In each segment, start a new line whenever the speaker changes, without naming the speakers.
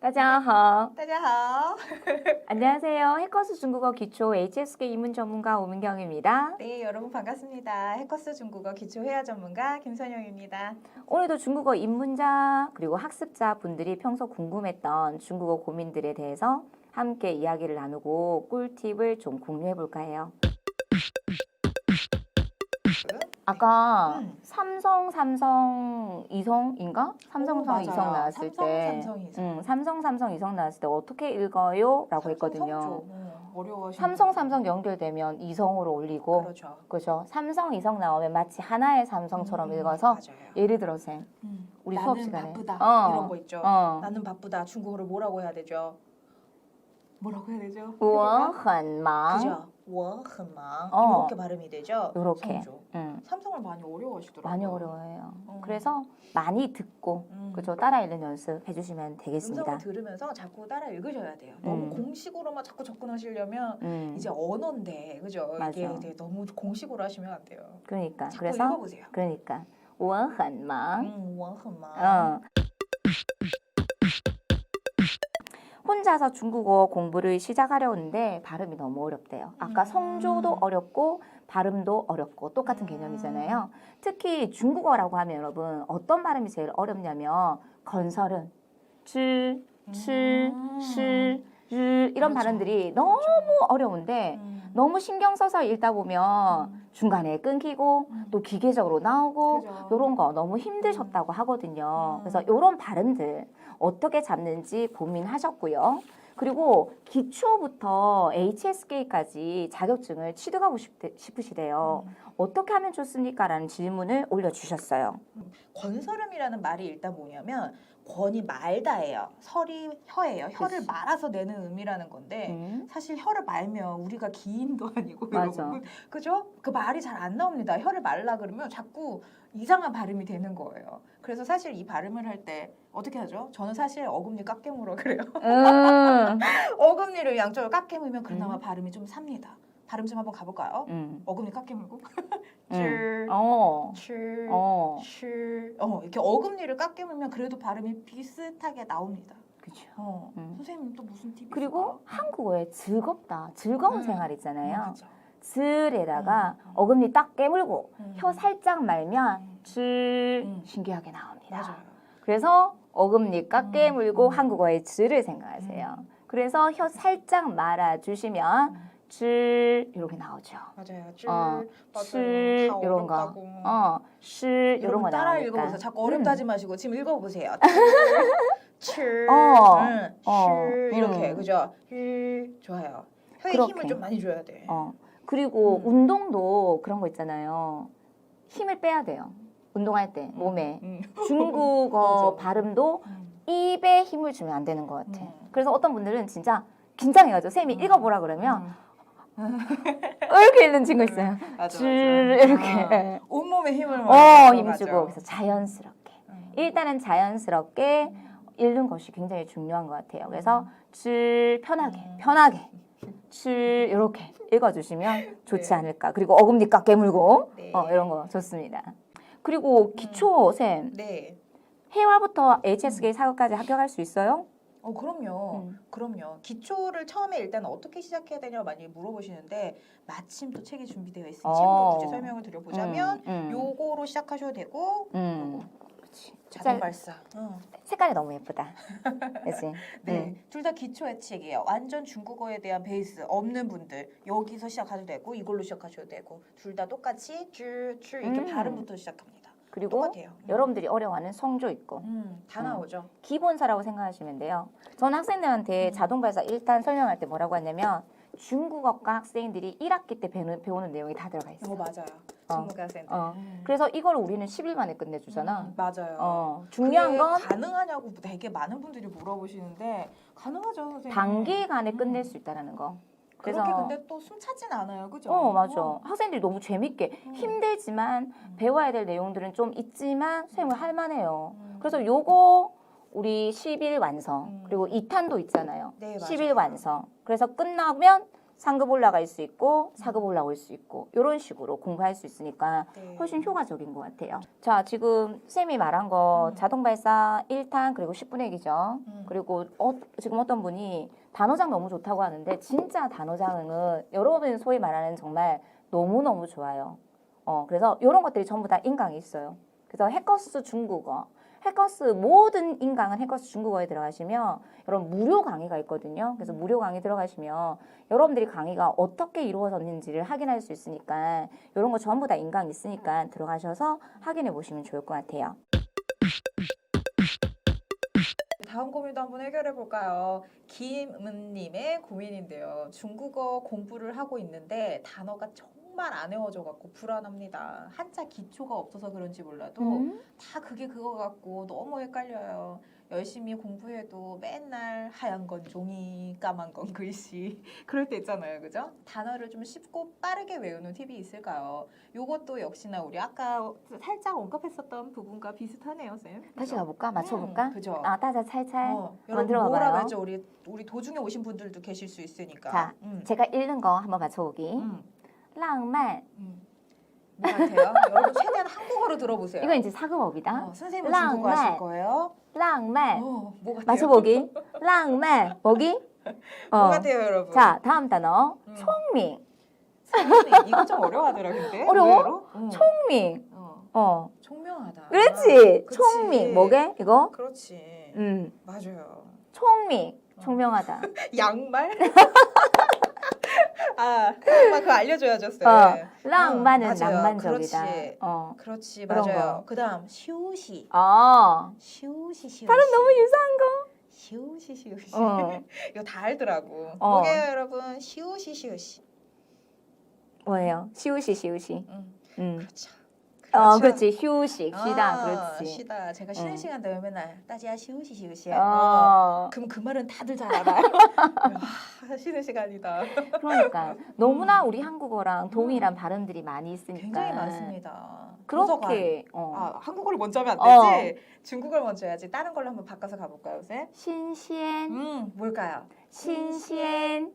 大家好.
大家好.
안녕하세요. 해커스 중국어 기초 HSK 입문 전문가 오민경입니다.
네, 여러분 반갑습니다. 해커스 중국어 기초 회화 전문가 김선영입니다.
오늘도 중국어 입문자 그리고 학습자 분들이 평소 궁금했던 중국어 고민들에 대해서 함께 이야기를 나누고 꿀팁을 좀 공유해 볼까 해요. 아까
음.
삼성 삼성 이성인가? 삼성
오,
삼성
맞아요.
이성 나왔을
삼성,
때
삼성, 이성.
음, 삼성 삼성 이성 나왔을 때 어떻게 읽어요? 라고 했거든요.
어, 어려워.
삼성 삼성 연결되면 이성으로 올리고
그렇죠.
그죠 삼성 이성 나오면 마치 하나의 삼성처럼
음,
읽어서
맞아요.
예를 들어 쌤
음,
우리
나는
수업 시간에.
바쁘다
어.
이런 거 있죠.
어.
나는 바쁘다. 중국어로 뭐라고 해야 되죠? 뭐라고 해야 되죠?
我很忙
그죠? 我很忙
어.
이렇게 발음이 되죠.
요렇게.
성조.
음,
삼성을 많이 어려워하시더라고요.
많이 어려워해요
어.
그래서 많이 듣고
음.
그죠 따라 읽는 연습 해주시면
음성을
되겠습니다
들으면서 자꾸 따라 읽으셔야 돼요. 너무
음.
공식으로만 자꾸 접근하시려면
음,
이제 언어인데 그죠? 이게
맞아.
이제 너무 공식으로 하시면 안 돼요.
그러니까
자꾸
그래서
읽어보세요.
그러니까 我很忙
음, 我很忙.
어. 혼자서 중국어 공부를 시작하려는데 발음이 너무 어렵대요. 아까
음.
성조도 어렵고 발음도 어렵고 똑같은
음.
개념이잖아요. 특히 중국어라고 하면 여러분 어떤 발음이 제일 어렵냐면 건설은 칠, 칠,
음.
실, 르 이런
그렇죠.
발음들이 너무 어려운데
음.
너무 신경 써서 읽다 보면
음.
중간에 끊기고
음.
또 기계적으로 나오고
그죠.
요런 거 너무 힘드셨다고 하거든요.
음.
그래서 요런 발음들 어떻게 잡는지 고민하셨고요. 그리고 기초부터 HSK까지 자격증을 취득하고 싶- 싶으시대요.
음.
어떻게 하면 좋습니까? 라는 질문을 올려주셨어요.
권설음이라는 말이 일단 뭐냐면 권이 말다예요. 설이 혀예요. 혀를
그치.
말아서 내는 음이라는 건데
음.
사실 혀를 말면 우리가 기인도 아니고
맞아.
여러분. 그죠? 그 말이 잘 안 나옵니다. 혀를 말라 그러면 자꾸 이상한 발음이 되는 거예요. 그래서 사실 이 발음을 할 때 어떻게 하죠? 저는 사실 어금니 깎게 물어 그래요.
음.
어금니를 양쪽을 깎게 물면 그나마
음.
발음이 좀 삽니다. 발음 좀 한번 가볼까요?
음.
어금니 깎게 물고
음.
줄,
어.
줄,
어.
줄. 어 이렇게 어금니를 깎게 물면 그래도 발음이 비슷하게 나옵니다.
그죠.
어
음.
선생님 또 무슨 팁이
그리고 한국어에 즐겁다, 즐거운
음.
생활 있잖아요.
그죠.
즈에다가
음.
어금니 딱 깨물고
음.
혀 살짝 말면
음.
즈
음.
신기하게 나옵니다.
맞아요.
그래서 어금니 깎
음.
깨물고
음.
한국어의 즈를 생각하세요. 그래서 혀 살짝 말아주시면
음.
즈 이렇게 나오죠.
맞아요. 줄,
어,
맞아요.
이런 거.
어,
실 이런 거
따라
나오니까.
읽어보세요. 자꾸 어렵다
음.
하지 마시고 지금 읽어보세요. 출,
어.
응,
어.
출 이렇게
음.
그죠? 힐 좋아요. 혀에
그렇게.
힘을 좀 많이 줘야 돼.
어. 그리고
음.
운동도 그런 거 있잖아요. 힘을 빼야 돼요. 운동할 때 몸에
음.
중국어
맞아.
발음도
음.
입에 힘을 주면 안 되는 것 같아.
음.
그래서 어떤 분들은 진짜 긴장해가지고 쌤이
음.
읽어보라 그러면
음.
이렇게 읽는 친구 있어요.
맞아,
줄
맞아.
이렇게.
어, 온몸에 힘을
어, 힘
맞아.
주고 그래서 자연스럽게.
음.
일단은 자연스럽게 읽는 것이 굉장히 중요한 것 같아요. 그래서 줄 편하게,
음.
편하게 줄 이렇게 읽어주시면 좋지
네.
않을까. 그리고 어금니 깎 깨물고
네.
어, 이런 거 좋습니다. 그리고 기초 쌤
네.
해와부터 HSK 사급까지 합격할 수 있어요?
어 그럼요.
음.
그럼요. 기초를 처음에 일단 어떻게 시작해야 되냐 많이 물어보시는데 마침 또 책이 준비되어 있으니
어.
책으로 굳이 설명을 드려보자면
음, 음.
요거로 시작하셔도 되고
음.
자동 발사. 어.
색깔이 너무 예쁘다. 그치?
네,
음.
둘다 기초의 책이에요. 완전 중국어에 대한 베이스 없는 분들 여기서 시작하셔도 되고 이걸로 시작하셔도 되고 둘 다 똑같이 줄, 줄 이렇게
음.
발음부터 시작합니다.
그리고
똑같아요. 음.
여러분들이 어려워하는 성조 있고
음, 다
음.
나오죠.
기본사라고 생각하시면 돼요. 저는 학생들한테
음.
자동발사 1탄 설명할 때 뭐라고 하냐면 중국어과 학생들이 1학기 때 배우는, 배우는 내용이 다 들어가
어
있어요.
맞아요.
어.
중국 학생들.
어.
음.
그래서 이걸 우리는 10일 만에 끝내주잖아.
음, 맞아요.
어, 중요한
그게
건
가능하냐고 되게 많은 분들이 물어보시는데 가능하죠, 선생님.
단기간에
음.
끝낼 수 있다는 거. 그래서
그렇게 근데 또 숨 차진 않아요, 그죠?
어 맞아.
어.
학생들이 너무 재밌게
음.
힘들지만
음.
배워야 될 내용들은 좀 있지만 선생님을 할 만해요.
음.
그래서 요거 우리 10일 완성
음.
그리고 2탄도 있잖아요.
네, 맞아요.
10일 완성. 그래서 끝나면 상급 올라갈 수 있고 사급 올라올 수 있고 이런 식으로 공부할 수 있으니까
네.
훨씬 효과적인 것 같아요. 자, 지금 쌤이 말한 거
음.
자동 발사 1탄 그리고 10분의 1이죠.
음.
그리고 어, 지금 어떤 분이 단어장 너무 좋다고 하는데 진짜 단어장은 여러분 소위 말하는 정말 너무너무 좋아요. 어, 그래서 이런 것들이 전부 다 인강이 있어요. 그래서 해커스 중국어, 해커스 모든 인강은 해커스 중국어에 들어가시면 여러분 무료 강의가 있거든요. 그래서 무료 강의 들어가시면 여러분들이 강의가 어떻게 이루어졌는지를 확인할 수 있으니까 이런 거 전부 다 인강 있으니까 들어가셔서 확인해 보시면 좋을 것 같아요.
다음 고민도 한번 해결해 볼까요? 김은님의 고민인데요. 중국어 공부를 하고 있는데 단어가 정말 안 외워져 갖고 불안합니다. 한자 기초가 없어서 그런지 몰라도
음?
다 그게 그거 같고 너무 헷갈려요. 열심히 공부해도 맨날 하얀 건 종이, 까만 건 글씨 그럴 때 있잖아요, 그죠? 단어를 좀 쉽고 빠르게 외우는 팁이 있을까요? 요것도 역시나 우리 아까 살짝 언급했었던 부분과 비슷하네요, 쌤.
다시 가볼까? 맞춰볼까?
음, 그죠?
아, 따자 찰찰.
어,
만들어
뭐라
봐봐요.
그랬죠? 우리 우리 도중에 오신 분들도 계실 수 있으니까.
자,
음.
제가 읽는 거 한번 맞춰보기.
음. 浪漫.뭐 음. 같아요? 여러분 최대한 한국어로 들어보세요.
이건 이제 사극업이다.
어, 선생님은
랑만.
중국어 하실 거예요.
낭만.
어, 뭐 같아요?
맞춰보기. 낭만. 보기. 어.
뭐 같아요, 여러분?
자, 다음 단어.
음.
총밍.
선생님, 이거 좀 어려워하더라, 근데.
어려워?
의외로? 음.
총밍.
어.
어.
총명하다.
그렇지.
그치.
총밍. 뭐게? 이거?
그렇지.
음.
맞아요.
총밍.
어.
총명하다.
양말? 아, 그거 알려줘야죠, 쌤.
어. 浪漫은
네. 맞아요.
낭만적이다.
그렇지.
어.
그렇지,
그런
맞아요.
거.
그다음 시우시.
어.
시우시 시우시.
발음 너무 유사한 거.
시우시 시우시.
어.
이거 다 알더라고.
어.
뭐게요, 여러분? 시우시 시우시.
뭐예요? 시우시 시우시.
음,
음.
그렇죠.
어, 그렇지. 휴식. 쉬다.
아,
그렇지.
쉬다. 제가 쉬는
응.
시간 되면 맨날 따지야 시우시 시우시. 어.
어.
그럼 그 말은 다들 잘 알아요. 아, 쉬는 시간이다.
그러니까 너무나 우리 한국어랑 동일한 발음들이 많이 있으니까
음. 굉장히 많습니다. 도서관.
그렇게 어.
아, 한국어를 먼저 하면 안
어.
되지. 중국어를 먼저 해야지. 다른 걸로 한번 바꿔서 가볼까요, 쌤?
신시엔
음, 뭘까요?
신시엔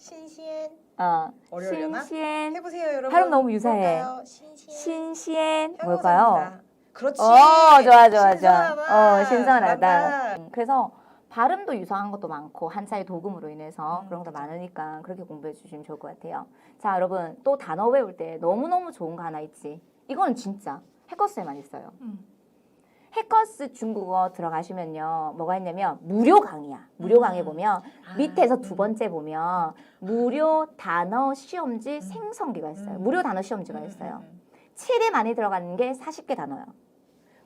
신시엔.
어
어려우려나?
신시엔
해보세요, 여러분.
발음 너무 유사해.
뭘까요? 신시엔.
뭘까요?
그렇지.
어 좋아 좋아 좋아.
신선하다.
어 신선하다.
잘한다.
음, 그래서 발음도 유사한 것도 많고 한자의 도금으로 인해서
음,
그런
그죠.
많으니까 그렇게 공부해 주시면 좋을 것 같아요. 자 여러분 또 단어 외울 때 너무 너무 좋은 거 하나 있지. 이거는 진짜 해커스에만 있어요.
음.
해커스 중국어 들어가시면요 뭐가 있냐면 무료 강의야. 무료
음.
강의 보면
아,
밑에서 두
음.
번째 보면 무료 단어 시험지
음.
생성기가 있어요.
음.
무료 단어 시험지가
음,
있어요.
음, 음.
최대 많이 들어가는 게 40개 단어예요.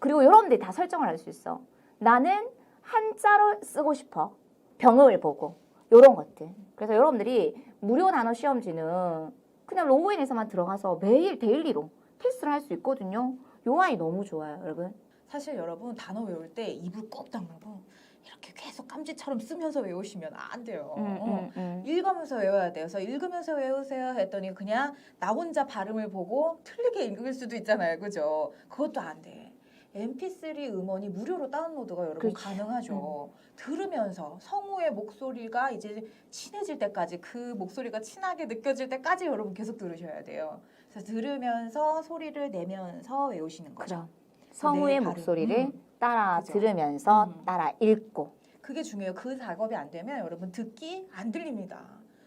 그리고 여러분들이 다 설정을 할 수 있어. 나는 한자로 쓰고 싶어. 병음을 보고. 요런 것들. 그래서 여러분들이 무료 단어 시험지는 그냥 로그인해서만 들어가서 매일 데일리로 테스트를 할 수 있거든요. 요 아이 너무 좋아요, 여러분.
사실 여러분 단어 외울 때 입을 꼭 다물고 이렇게 계속 깜지처럼 쓰면서 외우시면 안 돼요.
음,
어.
음, 음.
읽으면서 외워야 돼요. 그래서 읽으면서 외우세요 했더니 그냥 나 혼자 발음을 보고 틀리게 읽을 수도 있잖아요. 그죠? 그것도 안 돼. MP3 음원이 무료로 다운로드가 여러분
그렇지.
가능하죠. 들으면서 성우의 목소리가 이제 친해질 때까지 그 목소리가 친하게 느껴질 때까지 여러분 계속 들으셔야 돼요. 그래서 들으면서 소리를 내면서 외우시는 거죠.
그럼 성우의
내 발음.
목소리를
음.
따라
그죠.
들으면서
음.
따라 읽고.
그게 중요해요. 그 작업이 안 되면 여러분 듣기 안 들립니다.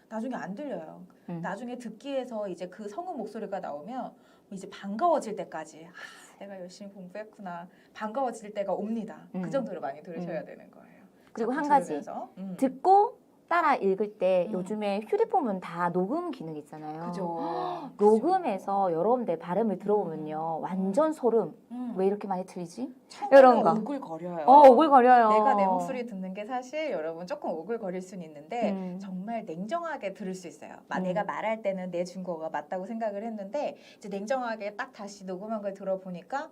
나중에 안 들려요.
음.
나중에 듣기에서 이제 그 성우 목소리가 나오면 이제 반가워질 때까지 아, 내가 열심히 공부했구나 반가워질 때가 옵니다.
음.
그 정도로 많이 들으셔야 되는 거예요.
그리고 한 가지.
들으면서. 음.
듣고 따라 읽을 때
음.
요즘에 휴대폰은 다 녹음 기능 있잖아요.
그죠.
녹음해서 여러분들 발음을 들어보면요. 완전 소름.
음.
왜 이렇게 많이 틀리지? 이런 거.
오글거려요.
어, 오글거려요.
내가 내 목소리 듣는 게 사실 여러분 조금 오글거릴 수는 있는데
음.
정말 냉정하게 들을 수 있어요. 마-
음.
내가 말할 때는 내 중국어가 맞다고 생각을 했는데 이제 냉정하게 딱 다시 녹음한 걸 들어보니까 어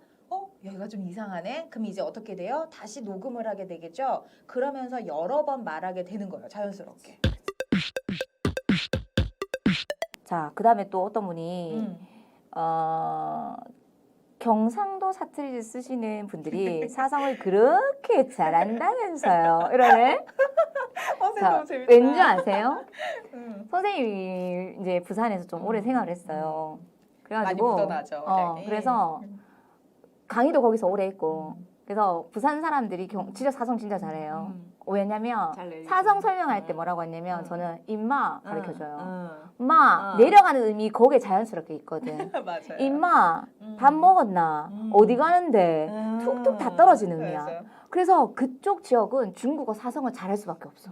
여기가 좀 이상하네. 그럼 이제 어떻게 돼요? 다시 녹음을 하게 되겠죠. 그러면서 여러 번 말하게 되는 거예요. 자연스럽게.
자, 그 다음에 또 어떤 분이,
음.
어, 경상도 사투리를 쓰시는 분들이 사성을 그렇게 잘한다면서요. 이러네? 자,
너무 재밌다.
왠지 아세요?
응.
선생님이 이제 부산에서 좀 오래
음.
생활을 했어요.
많이
그래가지고
묻어나죠.
어,
네.
그래서 강의도 거기서 오래 했고
음.
그래서 부산 사람들이 경, 진짜 사성 진짜 잘해요.
음.
왜냐면. 사성 설명할 때
음.
뭐라고 했냐면
음.
저는 임마
응,
가르쳐줘요.
응.
임마
어.
내려가는 의미 거기에 자연스럽게 있거든.
맞아요.
임마
음.
밥 먹었나?
음.
어디 가는데?
음.
툭툭 다 떨어지는 의미야.
맞아.
그래서 그쪽 지역은 중국어 사성을 잘할 수밖에 없어.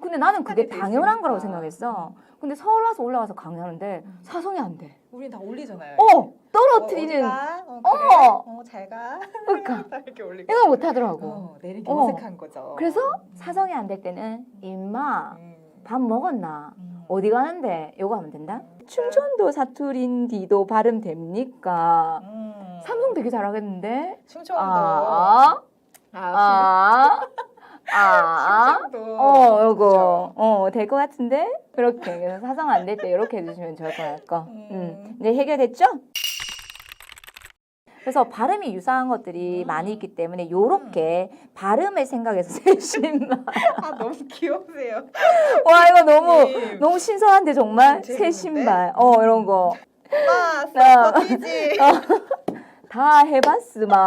근데 나는 그게 당연한 거라고. 생각했어. 근데 서울 와서 올라가서 강의하는데
음.
사성이 안 돼.
우린 다 올리잖아요.
어 떨어뜨리는
어? 어,
어.
그래? 어, 잘 가.
그러니까
다 이렇게 올리고.
이거 못 하더라고.
어, 내리기
어.
어색한 거죠.
그래서
음.
사성이 안 될 때는 임마
음.
밥 먹었나?
음.
어디 가는데? 요거 하면 된다.
음.
충청도 사투리인디도 발음 됩니까?
음.
삼성 되게 잘하겠는데?
충청도.
아,
아,
아, 아,
충청도.
어,
그죠?
요거, 어, 될 것 같은데? 그렇게. 그래서 사성 안될 때 이렇게 해주시면 좋을 것 같고.
음.
음. 이제 해결됐죠? 그래서 발음이 유사한 것들이
음.
많이 있기 때문에 요렇게 발음을 생각해서 세신말.
아 너무 귀여우세요.
와, 이거 너무,
님.
너무 신선한데, 정말?
음, 재밌는데?
새신발. 어, 이런 거.
아,
나-
서포티지.
다 해봤으마.